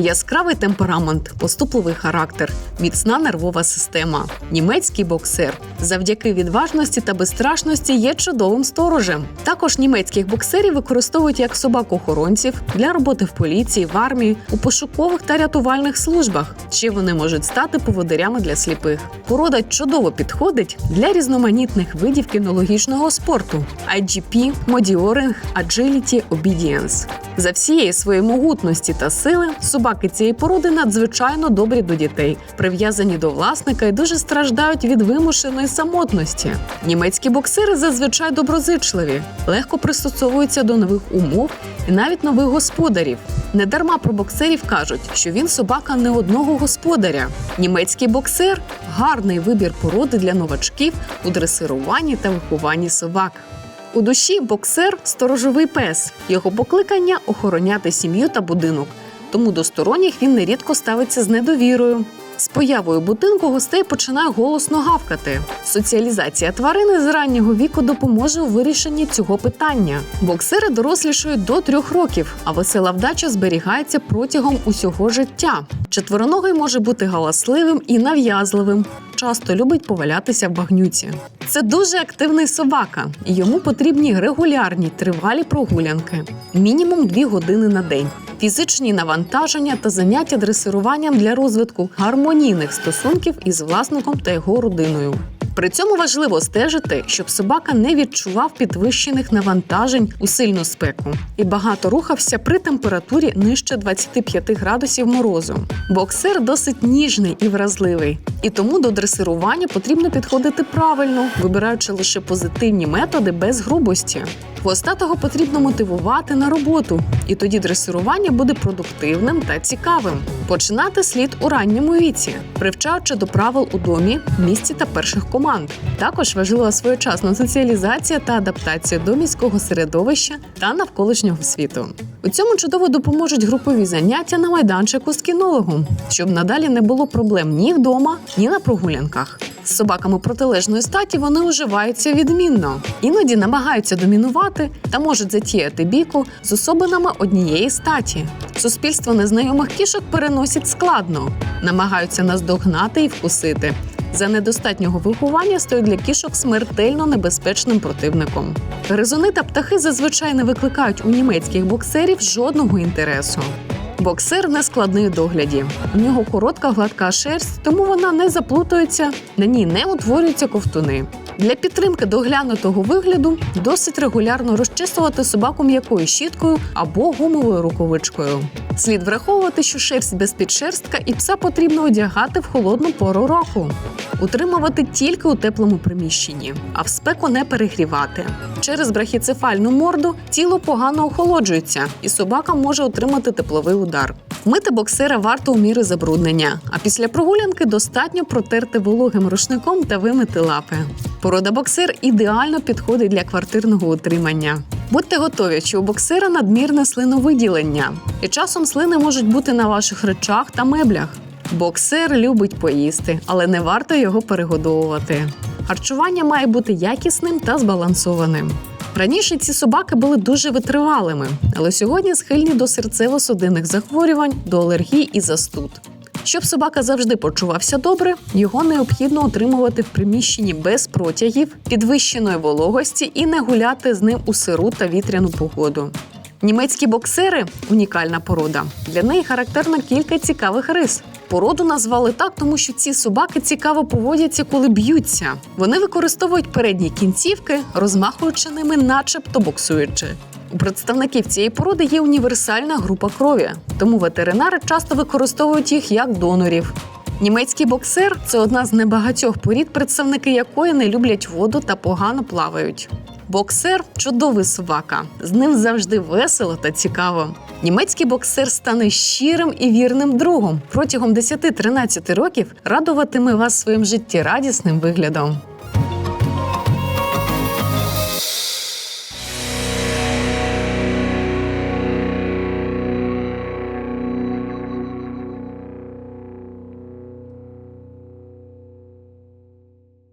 Яскравий темперамент, поступливий характер, міцна нервова система. Німецький боксер завдяки відважності та безстрашності є чудовим сторожем. Також німецьких боксерів використовують як собак-охоронців для роботи в поліції, в армії, у пошукових та рятувальних службах. Ще вони можуть стати поводирями для сліпих. Порода чудово підходить для різноманітних видів кінологічного спорту: IGP, Модіоринг, Agility, Obedience. За всієї своєї могутності та сили собаки цієї породи надзвичайно добрі до дітей, прив'язані до власника і дуже страждають від вимушеної самотності. Німецькі боксери зазвичай доброзичливі, легко пристосовуються до нових умов і навіть нових господарів. Недарма про боксерів кажуть, що він собака не одного господаря. Німецький боксер гарний вибір породи для новачків у дресируванні та вихованні собак. У душі боксер сторожовий пес. Його покликання охороняти сім'ю та будинок. Тому до сторонніх він нерідко ставиться з недовірою. З появою будинку гостей починає голосно гавкати. Соціалізація тварини з раннього віку допоможе у вирішенні цього питання. Боксери дорослішують до трьох років, а весела вдача зберігається протягом усього життя. Четвероногий може бути галасливим і нав'язливим. Часто любить повалятися в багнюці. Це дуже активний собака, йому потрібні регулярні тривалі прогулянки, мінімум дві години на день. Фізичні навантаження та заняття дресируванням для розвитку гармонійних стосунків із власником та його родиною. При цьому важливо стежити, щоб собака не відчував підвищених навантажень у сильну спеку і багато рухався при температурі нижче 25 градусів морозу. Боксер досить ніжний і вразливий, і тому до дресирування потрібно підходити правильно, вибираючи лише позитивні методи без грубості. Хвостатого потрібно мотивувати на роботу, і тоді дресирування буде продуктивним та цікавим. Починати слід у ранньому віці, привчаючи до правил у домі, місці та перших команд. Також важлива своєчасна соціалізація та адаптація до міського середовища та навколишнього світу. У цьому чудово допоможуть групові заняття на майданчику з кінологом, щоб надалі не було проблем ні вдома, ні на прогулянках. З собаками протилежної статі вони уживаються відмінно, іноді намагаються домінувати та можуть затіяти бійку з особинами однієї статі. Суспільство незнайомих кішок переносять складно, намагаються наздогнати і вкусити. За недостатнього виховання стають для кішок смертельно небезпечним противником. Гризуни та птахи зазвичай не викликають у німецьких боксерів жодного інтересу. Боксер не складний у догляді. У нього коротка гладка шерсть, тому вона не заплутується, на ній не утворюються ковтуни. Для підтримки доглянутого вигляду досить регулярно розчесувати собаку м'якою щіткою або гумовою рукавичкою. Слід враховувати, що шерсть без підшерстка і пса потрібно одягати в холодну пору року, утримувати тільки у теплому приміщенні, а в спеку не перегрівати. Через брахіцефальну морду тіло погано охолоджується, і собака може отримати тепловий удар. Мити боксера варто у міри забруднення, а після прогулянки достатньо протерти вологим рушником та вимити лапи. Порода боксер ідеально підходить для квартирного утримання. Будьте готові, що у боксера надмірне слиновиділення, і часом слини можуть бути на ваших речах та меблях. Боксер любить поїсти, але не варто його перегодовувати. Харчування має бути якісним та збалансованим. Раніше ці собаки були дуже витривалими, але сьогодні схильні до серцево-судинних захворювань, до алергій і застуд. Щоб собака завжди почувався добре, його необхідно отримувати в приміщенні без протягів, підвищеної вологості і не гуляти з ним у сиру та вітряну погоду. Німецькі боксери унікальна порода. Для неї характерно кілька цікавих рис. Породу назвали так, тому що ці собаки цікаво поводяться, коли б'ються. Вони використовують передні кінцівки, розмахуючи ними, начебто боксуючи. У представників цієї породи є універсальна група крові, тому ветеринари часто використовують їх як донорів. Німецький боксер це одна з небагатьох порід, представники якої не люблять воду та погано плавають. Боксер чудовий собака. З ним завжди весело та цікаво. Німецький боксер стане щирим і вірним другом. Протягом 10-13 років радуватиме вас своїм життєрадісним виглядом.